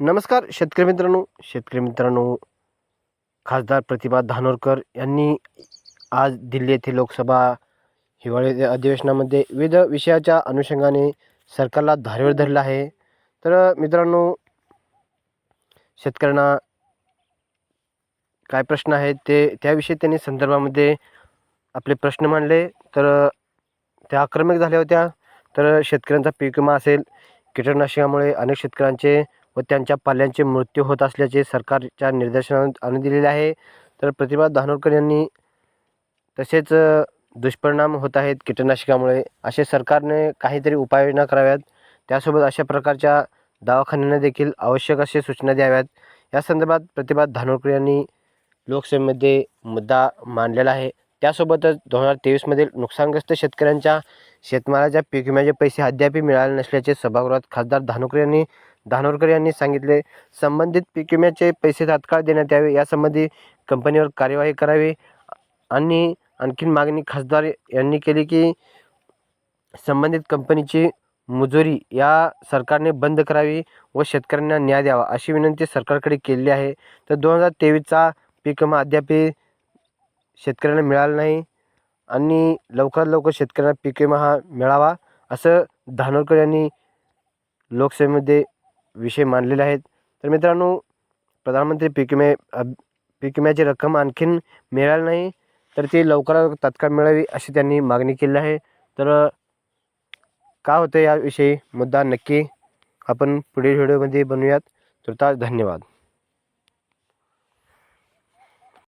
नमस्कार शेतकरी मित्रांनो. शेतकरी मित्रांनो खासदार प्रतिभा धानोरकर यांनी आज दिल्ली येथे लोकसभा हिवाळी अधिवेशनामध्ये विविध विषयाच्या अनुषंगाने सरकारला धारेवर धरलं आहे. तर मित्रांनो शेतकऱ्यांना काय प्रश्न आहेत ते त्याविषयी त्यांनी संदर्भामध्ये आपले प्रश्न मांडले. तर त्या आक्रमक झाल्या होत्या. तर शेतकऱ्यांचा पीक विमा असेल कीटकनाशकामुळे अनेक शेतकऱ्यांचे व त्यांच्या पाल्यांचे मृत्यू होत असल्याचे सरकारच्या निर्देशनात आणून दिलेले आहे. तर प्रतिभा धानोरकर यांनी तसेच दुष्परिणाम होत आहेत कीटकनाशकामुळे. असे सरकारने काहीतरी उपाययोजना कराव्यात. त्यासोबत अशा प्रकारच्या दवाखान्यांना देखील आवश्यक असे सूचना द्याव्यात. या संदर्भात प्रतिभा धानोरकर यांनी लोकसभेमध्ये मुद्दा मांडलेला आहे. त्यासोबतच दोन हजार तेवीसमधील नुकसानग्रस्त शेतकऱ्यांच्या शेतमालाच्या पीक विम्याचे पैसे अद्यापही मिळाले नसल्याचे सभागृहात खासदार धानोकर यांनी धानोरकर यांनी सांगितले संबंधित पीक विम्याचे पैसे तात्काळ देण्यात यावे यासंबंधी कंपनीवर कार्यवाही करावी आणि आणखीन मागणी खासदार यांनी केली की संबंधित कंपनीची मुजोरी या सरकारने बंद करावी व शेतकऱ्यांना न्याय द्यावा अशी विनंती सरकारकडे केलेली आहे. तर दोन हजार तेवीसचा पीक विमा अद्याप शेतकऱ्यांना मिळाला नाही आणि लवकरात लवकर शेतकऱ्यांना पीक विमा हा मिळावा असं धानोरकर यांनी लोकसभेमध्ये विषय मांडलेले आहेत. तर मित्रांनो प्रधानमंत्री पीक विमे पीक विम्याची रक्कम आणखीन मिळाली नाही तर ती लवकरात तात्काळ मिळावी अशी त्यांनी मागणी केली आहे. तर का होतं याविषयी मुद्दा नक्की आपण पुढील व्हिडिओमध्ये बनवूयात. तर धन्यवाद.